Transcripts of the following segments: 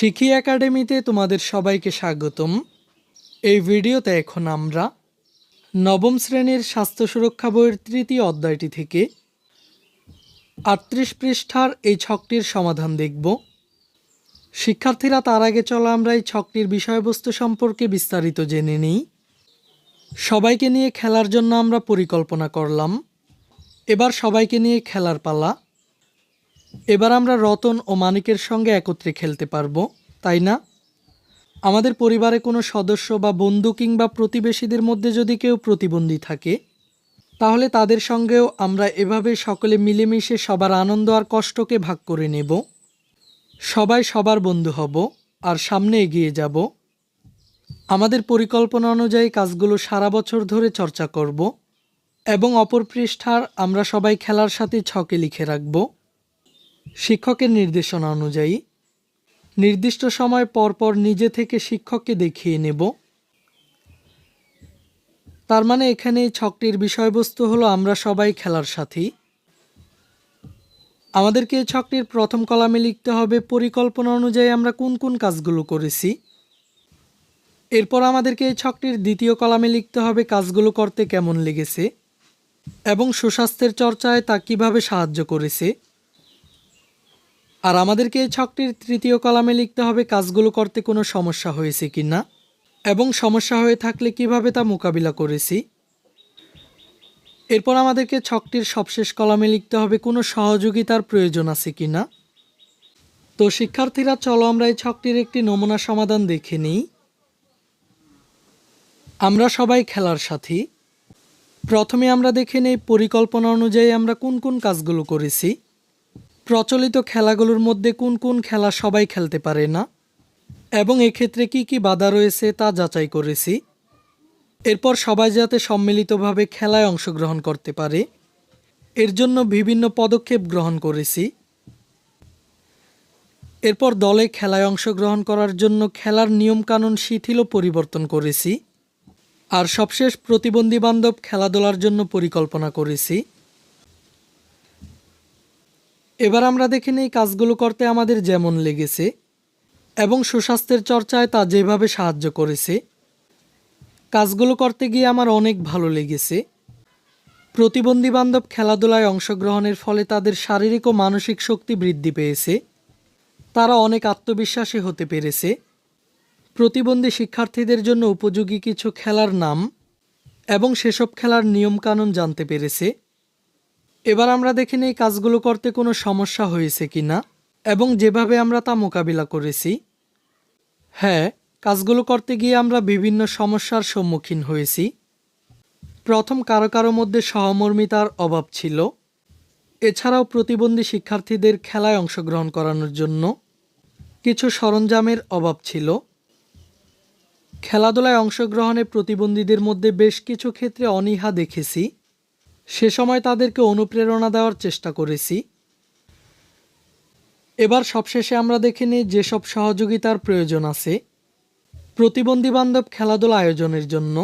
শিখি একাডেমিতে তোমাদের সবাইকে স্বাগতম। এই ভিডিওতে এখন আমরা নবম শ্রেণির স্বাস্থ্য সুরক্ষা বইয়ের তৃতীয় অধ্যায়টি থেকে আটত্রিশ পৃষ্ঠার এই ছকটির সমাধান দেখব। শিক্ষার্থীরা, তার আগে চলো আমরা এই ছকটির বিষয়বস্তু সম্পর্কে বিস্তারিত জেনে নিই। সবাইকে নিয়ে খেলার জন্য আমরা পরিকল্পনা করলাম। এবার সবাইকে নিয়ে খেলার পালা। এবার আমরা রতন ও মানিকের সঙ্গে একত্রে খেলতে পারব, তাই না? আমাদের পরিবারে কোনো সদস্য বা বন্ধু কিংবা প্রতিবেশীদের মধ্যে যদি কেউ প্রতিবন্ধী থাকে, তাহলে তাদের সঙ্গেও আমরা এভাবে সকলে মিলেমিশে সবার আনন্দ আর কষ্টকে ভাগ করে নেব। সবাই সবার বন্ধু হব আর সামনে এগিয়ে যাব। আমাদের পরিকল্পনা অনুযায়ী কাজগুলো সারা বছর ধরে চর্চা করব এবং অপর পৃষ্ঠার আমরা সবাই খেলার সাথে ছকে লিখে রাখব। শিক্ষকের নির্দেশনা অনুযায়ী, নির্দিষ্ট সময় পর পর নিজে থেকে শিক্ষককে দেখিয়ে নেব। তার মানে এখানে এই ছকটির বিষয়বস্তু হলো আমরা সবাই খেলার সাথী। আমাদেরকে এই ছকটির প্রথম কলামে লিখতে হবে পরিকল্পনা অনুযায়ী আমরা কোন কোন কাজগুলো করেছি। এরপর আমাদেরকে এই ছকটির দ্বিতীয় কলামে লিখতে হবে কাজগুলো করতে কেমন লেগেছে এবং সুস্বাস্থ্যের চর্চায় তা কীভাবে সাহায্য করেছে। আর আমাদেরকে এই ছকটির তৃতীয় কলামে লিখতে হবে, কাজগুলো করতে কোনো সমস্যা হয়েছে কি না? এবং সমস্যা হয়ে থাকলে কীভাবে তা মোকাবিলা করেছি? এরপর আমাদেরকে ছকটির সবশেষ কলামে লিখতে হবে, কোনো সহযোগিতার প্রয়োজন আছে কি না? তো শিক্ষার্থীরা, চলো আমরা এই ছকটির একটি নমুনা সমাধান দেখে নিই। আমরা সবাই খেলার সাথী। প্রথমে আমরা দেখে নেই পরিকল্পনা অনুযায়ী আমরা কোন কোন কাজগুলো করেছি। প্রচলিত খেলাগুলোর মধ্যে কোন কোন খেলা সবাই খেলতে পারে না? এবং এক্ষেত্রে কি কি বাধা রয়েছে তা যাচাই করেছি। এরপর সবাই যাতে সম্মিলিতভাবে খেলায় অংশগ্রহণ করতে পারে। এর জন্য বিভিন্ন পদক্ষেপ গ্রহণ করেছি। এরপর দলে খেলায় অংশগ্রহণ করার জন্য খেলার নিয়মকানুন শিথিল ও পরিবর্তন করেছি। আর সবশেষ প্রতিবন্ধী বান্ধব খেলাধুলার জন্য পরিকল্পনা করেছি। এবার আমরা দেখে নেই কাজগুলো করতে আমাদের যেমন লেগেছে এবং সুস্বাস্থ্যের চর্চায় তা যেভাবে সাহায্য করেছে। কাজগুলো করতে গিয়ে আমার অনেক ভালো লেগেছে। প্রতিবন্ধী বান্ধব খেলাধুলায় অংশগ্রহণের ফলে তাদের শারীরিক ও মানসিক শক্তি বৃদ্ধি পেয়েছে। তারা অনেক আত্মবিশ্বাসী হতে পেরেছে। প্রতিবন্ধী শিক্ষার্থীদের জন্য উপযোগী কিছু খেলার নাম এবং সেসব খেলার নিয়মকানুন জানতে পেরেছে। এবার আমরা দেখে নেই কাজগুলো করতে কোনো সমস্যা হয়েছে কি না এবং যেভাবে আমরা তা মোকাবিলা করেছি। হ্যাঁ কাজগুলো করতে গিয়ে আমরা বিভিন্ন সমস্যার সম্মুখীন হয়েছি। প্রথম কারও কারও মধ্যে সহমর্মিতার অভাব ছিল। এছাড়াও প্রতিবন্ধী শিক্ষার্থীদের খেলায় অংশগ্রহণ করানোর জন্য কিছু সরঞ্জামের অভাব ছিল। খেলাধুলায় অংশগ্রহণে প্রতিবন্ধীদের মধ্যে বেশ কিছু ক্ষেত্রে অনীহা দেখেছি। সে সময় তাদেরকে অনুপ্রেরণা দেওয়ার চেষ্টা করেছি। এবার সবশেষে আমরা দেখে নিই যেসব সহযোগিতার প্রয়োজন আছে। প্রতিবন্ধী বান্ধব খেলাধুলা আয়োজনের জন্য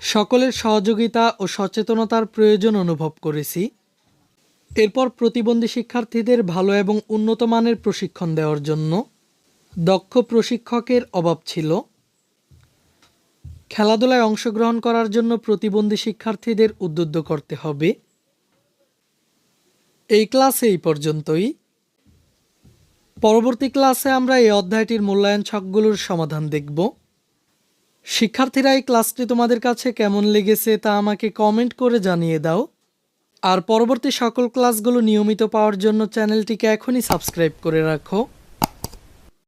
সকলের সহযোগিতা ও সচেতনতার প্রয়োজন অনুভব করেছি। এরপর প্রতিবন্ধী শিক্ষার্থীদের ভালো এবং উন্নত মানের প্রশিক্ষণ দেওয়ার জন্য দক্ষ প্রশিক্ষকের অভাব ছিল। খেলাধুলায় অংশগ্রহণ করার জন্য প্রতিবন্ধী শিক্ষার্থীদের উদ্বুদ্ধ করতে হবে। এই ক্লাসে এই পর্যন্তই। পরবর্তী ক্লাসে আমরা এই অধ্যায়টির মূল্যায়ন ছকগুলোর সমাধান দেখব। শিক্ষার্থীরা এই ক্লাসটি তোমাদের কাছে কেমন লেগেছে তা আমাকে কমেন্ট করে জানিয়ে দাও। আর পরবর্তী সকল ক্লাসগুলো নিয়মিত পাওয়ার জন্য চ্যানেলটিকে এখনই সাবস্ক্রাইব করে রাখো।